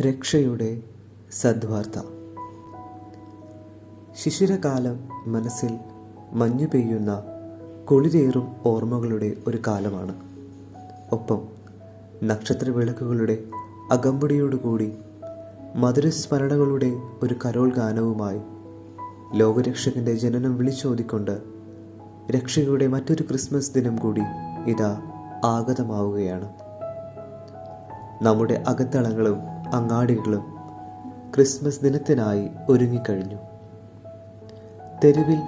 രക്ഷയുടെ സദ്വാർത്ത. ശിശിരകാലം മനസ്സിൽ മഞ്ഞു പെയ്യുന്ന കുളിരേറും ഓർമ്മകളുടെ ഒരു കാലമാണ്. ഒപ്പം നക്ഷത്ര വിളക്കുകളുടെ അകമ്പടിയോടുകൂടി മധുരസ്മരണകളുടെ ഒരു കരോൾ ഗാനവുമായി ലോകരക്ഷകന്റെ ജനനം വിളിച്ചോതിക്കൊണ്ട് രക്ഷയുടെ മറ്റൊരു ക്രിസ്മസ് ദിനം കൂടി ഇതാ ആഗതമാവുകയാണ്. നമ്മുടെ അകത്തളങ്ങളും അങ്ങാടികളും ക്രിസ്മസ് ദിനത്തിനായി ഒരുങ്ങിക്കഴിഞ്ഞു. തെരുവിൽ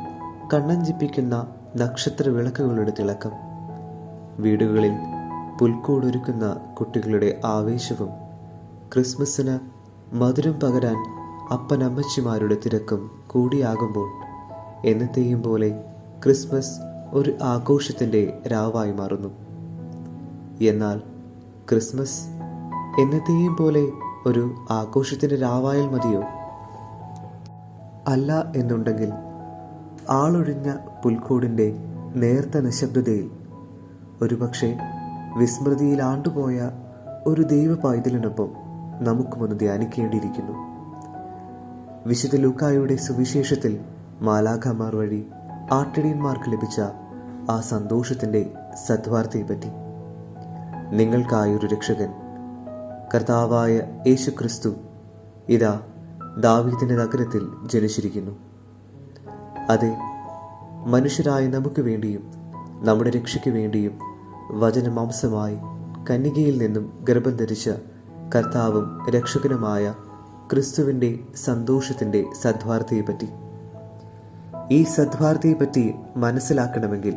കണ്ണഞ്ചിപ്പിക്കുന്ന നക്ഷത്ര വിളക്കുകളുടെ തിളക്കം വീടുകളിൽ പുൽക്കൂടൊരുക്കുന്ന കുട്ടികളുടെ ആവേശവും ക്രിസ്മസിന് മധുരം പകരാൻ അപ്പനമ്മച്ചിമാരുടെ തിരക്കും കൂടിയാകുമ്പോൾ എന്നത്തെയും പോലെ ക്രിസ്മസ് ഒരു ആഘോഷത്തിന്റെ രാവായി മാറുന്നു. എന്നാൽ ക്രിസ്മസ് എന്നത്തെയും പോലെ ഒരു ആഘോഷത്തിന്റെ രാവായാൽ മതിയോ? അല്ല എന്നുണ്ടെങ്കിൽ ആളൊഴിഞ്ഞ പുൽക്കൂടിന്റെ നേർത്ത നിശബ്ദതയിൽ ഒരുപക്ഷെ വിസ്മൃതിയിൽ ആണ്ടുപോയ ഒരു ദൈവ പൈതലിനൊപ്പം നമുക്കുമൊന്ന് ധ്യാനിക്കേണ്ടിയിരിക്കുന്നു. വിശുദ്ധ ലൂക്കായുടെ സുവിശേഷത്തിൽ മാലാഖമാർ വഴി ആട്ടിടിയന്മാർക്ക് ലഭിച്ച ആ സന്തോഷത്തിന്റെ സദ്വാർത്തയെപ്പറ്റി. നിങ്ങൾക്കായൊരു രക്ഷകൻ കർത്താവായ യേശു ക്രിസ്തു ഇതാ ദാവീദിന്റെ നഗരത്തിൽ ജനിച്ചിരിക്കുന്നു. അതെ മനുഷ്യരായ നമുക്ക് വേണ്ടിയും നമ്മുടെ രക്ഷയ്ക്ക് വേണ്ടിയും വചനമാംസമായി കന്യകയിൽ നിന്നും ഗർഭം ധരിച്ച കർത്താവും രക്ഷകനുമായ ക്രിസ്തുവിന്റെ സന്തോഷത്തിന്റെ സദ്വാർത്തയെപ്പറ്റി ഈ സദ്വാർത്തയെപ്പറ്റി മനസ്സിലാക്കണമെങ്കിൽ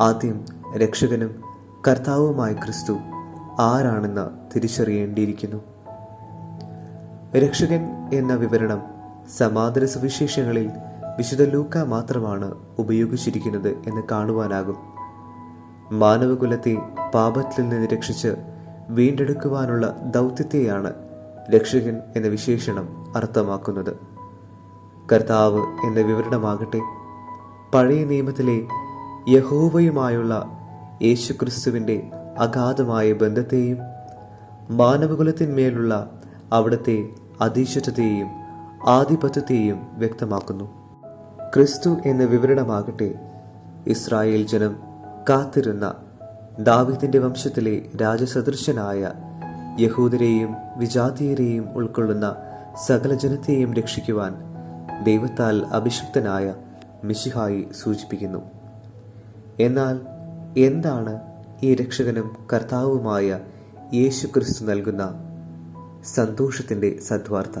ആദ്യം രക്ഷകനും കർത്താവുമായ ക്രിസ്തു ആരാണെന്ന് തിരിച്ചറിയേണ്ടിയിരിക്കുന്നു. രക്ഷകൻ എന്ന വിവരണം സമാന്തര സുവിശേഷങ്ങളിൽ വിശുദ്ധ ലൂക്ക മാത്രമാണ് ഉപയോഗിച്ചിരിക്കുന്നത് എന്ന് കാണുവാനാകും. മാനവകുലത്തെ പാപത്തിൽ നിന്ന് രക്ഷിച്ച് വീണ്ടെടുക്കുവാനുള്ള ദൗത്യത്തെയാണ് രക്ഷകൻ എന്ന വിശേഷണം അർത്ഥമാക്കുന്നത്. കർത്താവ് എന്ന വിവരണമാകട്ടെ പഴയ നിയമത്തിലെ യഹോവയുമായുള്ള യേശുക്രിസ്തുവിന്റെ അഗാധമായ ബന്ധത്തെയും മാനവകുലത്തിന്മേലുള്ള അവിടുത്തെ അധീശത്വത്തെയും ആധിപത്യത്തെയും വ്യക്തമാക്കുന്നു. ക്രിസ്തു എന്ന വിവരണമാകട്ടെ ഇസ്രായേൽ ജനം കാത്തിരുന്ന ദാവിദിന്റെ വംശത്തിലെ രാജസദൃശനായ യഹൂദരെയും വിജാതീയരെയും ഉൾക്കൊള്ളുന്ന സകല ജനത്തെയും രക്ഷിക്കുവാൻ ദൈവത്താൽ അഭിഷിക്തനായ മിശിഹായി സൂചിപ്പിക്കുന്നു. എന്നാൽ എന്താണ് ഈ രക്ഷകനും കർത്താവുമായ യേശു ക്രിസ്തു നൽകുന്ന സന്തോഷത്തിന്റെ സദ്വാർത്ത.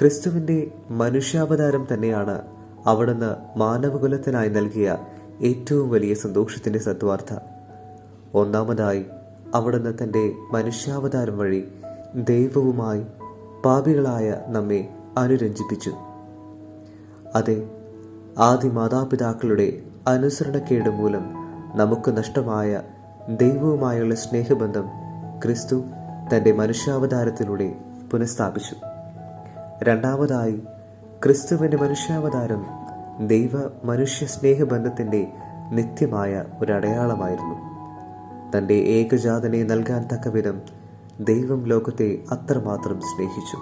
ക്രിസ്തുവിന്റെ മനുഷ്യാവതാരം തന്നെയാണ് അവിടുന്ന് മാനവകുലത്തിനായി നൽകിയ ഏറ്റവും വലിയ സന്തോഷത്തിന്റെ സദ്വാർത്ത. ഒന്നാമതായി അവിടുന്ന് തന്റെ മനുഷ്യാവതാരം വഴി ദൈവവുമായി പാപികളായ നമ്മെ അനുരഞ്ജിപ്പിച്ചു. അതെ ആദി മാതാപിതാക്കളുടെ അനുസരണക്കേട് മൂലം നമുക്ക് നഷ്ടമായ ദൈവവുമായുള്ള സ്നേഹബന്ധം ക്രിസ്തു തന്റെ മനുഷ്യാവതാരത്തിലൂടെ പുനഃസ്ഥാപിച്ചു. രണ്ടാമതായി ക്രിസ്തുവിന്റെ മനുഷ്യാവതാരം ദൈവ മനുഷ്യ സ്നേഹബന്ധത്തിന്റെ നിത്യമായ ഒരു അടയാളമായിരുന്നു തന്റെ ഏകജാതനെ നൽകാൻ തക്കവിധം ദൈവം ലോകത്തെ അത്രമാത്രം സ്നേഹിച്ചു.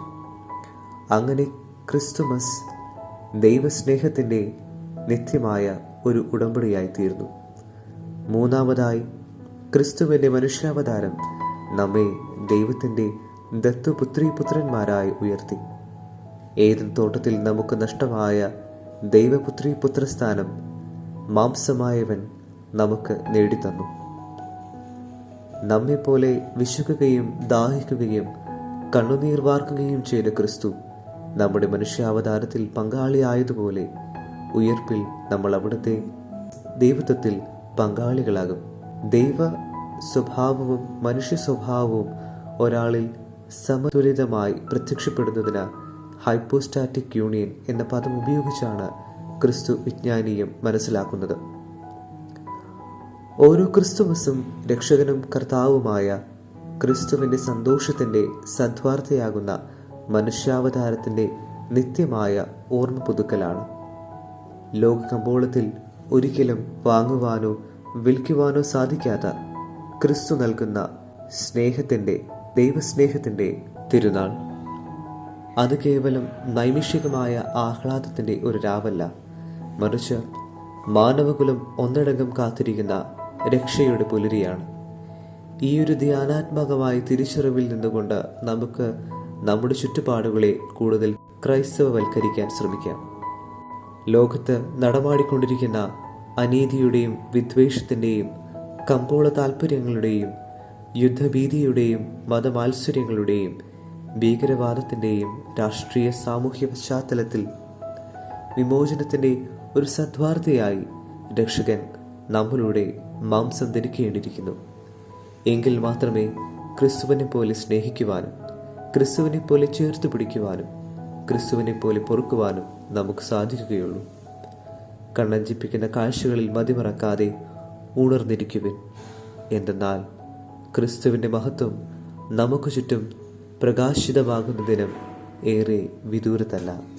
അങ്ങനെ ക്രിസ്തുമസ് ദൈവസ്നേഹത്തിന്റെ നിത്യമായ ഒരു ഉടമ്പടിയായി തീർന്നു മൂന്നാമതായി ക്രിസ്തുവിന്റെ മനുഷ്യാവതാരം നമ്മെ ദൈവത്തിന്റെ ദത്തുപുത്രി പുത്രന്മാരായി ഉയർത്തി. ഏതൻ തോട്ടത്തിൽ നമുക്ക് നഷ്ടമായ ദൈവപുത്രി പുത്രസ്ഥാനം മാംസമായവൻ നമുക്ക് നേടിത്തന്നു. നമ്മെപ്പോലെ വിശുക്കുകയും ദാഹിക്കുകയും കണ്ണുനീർ വാർക്കുകയും ചെയ്ത ക്രിസ്തു നമ്മുടെ മനുഷ്യാവതാരത്തിൽ പങ്കാളിയായതുപോലെ ഉയർപ്പിൽ നമ്മൾ അവിടുത്തെ ദൈവത്വത്തിൽ പങ്കാളികളാകും. ദൈവ സ്വഭാവവും മനുഷ്യ സ്വഭാവവും ഒരാളിൽ സമതുലിതമായി പ്രത്യക്ഷപ്പെടുന്നതിന് ഹൈപ്പോസ്റ്റാറ്റിക് യൂണിയൻ എന്ന പദം ഉപയോഗിച്ചാണ് ക്രിസ്തു വിജ്ഞാനീയം മനസ്സിലാക്കുന്നത്. ഓരോ ക്രിസ്തുമസും രക്ഷകനും കർത്താവുമായ ക്രിസ്തുവിന്റെ സന്തോഷത്തിന്റെ സദ്വാർത്തയാകുന്ന മനുഷ്യാവതാരത്തിന്റെ നിത്യമായ ഓർമ്മ പുതുക്കലാണ്. ലോകകമ്പോളത്തിൽ ഒരിക്കലും വാങ്ങുവാനോ വിൽക്കുവാനോ സാധിക്കാത്ത ക്രിസ്തു നൽകുന്ന സ്നേഹത്തിന്റെ ദൈവസ്നേഹത്തിന്റെ തിരുനാൾ. അത് കേവലം നൈമിഷികമായ ആഹ്ലാദത്തിന്റെ ഒരു രാവല്ല. മറിച്ച് മാനവകുലം ഒന്നടങ്കം കാത്തിരിക്കുന്ന രക്ഷയുടെ പുലരിയാണ്. ഈ ഒരു ധ്യാനാത്മകമായ തിരിച്ചറിവിൽ നിന്നുകൊണ്ട് നമുക്ക് നമ്മുടെ ചുറ്റുപാടുകളെ കൂടുതൽ ക്രൈസ്തവവൽക്കരിക്കാൻ ശ്രമിക്കാം. ലോകത്ത് നടമാടിക്കൊണ്ടിരിക്കുന്ന അനീതിയുടെയും വിദ്വേഷത്തിന്റെയും കമ്പോള താൽപ്പര്യങ്ങളുടെയും യുദ്ധഭീതിയുടെയും മതമാത്സര്യങ്ങളുടെയും ഭീകരവാദത്തിന്റെയും രാഷ്ട്രീയ സാമൂഹ്യ പശ്ചാത്തലത്തിൽ വിമോചനത്തിന്റെ ഒരു സദ്വാർത്തയായി രക്ഷകൻ നമ്മളുടെ മാംസം ധരിക്കേണ്ടിയിരിക്കുന്നു. എങ്കിൽ മാത്രമേ ക്രിസ്തുവിനെ പോലെ സ്നേഹിക്കുവാനും ക്രിസ്തുവിനെ പോലെ ചേർത്ത് പിടിക്കുവാനും ക്രിസ്തുവിനെ പോലെ പൊറുക്കുവാനും നമുക്ക് സാധിക്കുകയുള്ളൂ. കണ്ണഞ്ചിപ്പിക്കുന്ന കാഴ്ചകളിൽ മതിമറക്കാതെ ഉണർന്നിരിക്കുവിൻ. എന്തെന്നാൽ ക്രിസ്തുവിന്റെ മഹത്വം നമുക്ക് ചുറ്റും പ്രകാശിതമാകുന്ന ദിനം ഏറെ വിദൂരത്തല്ല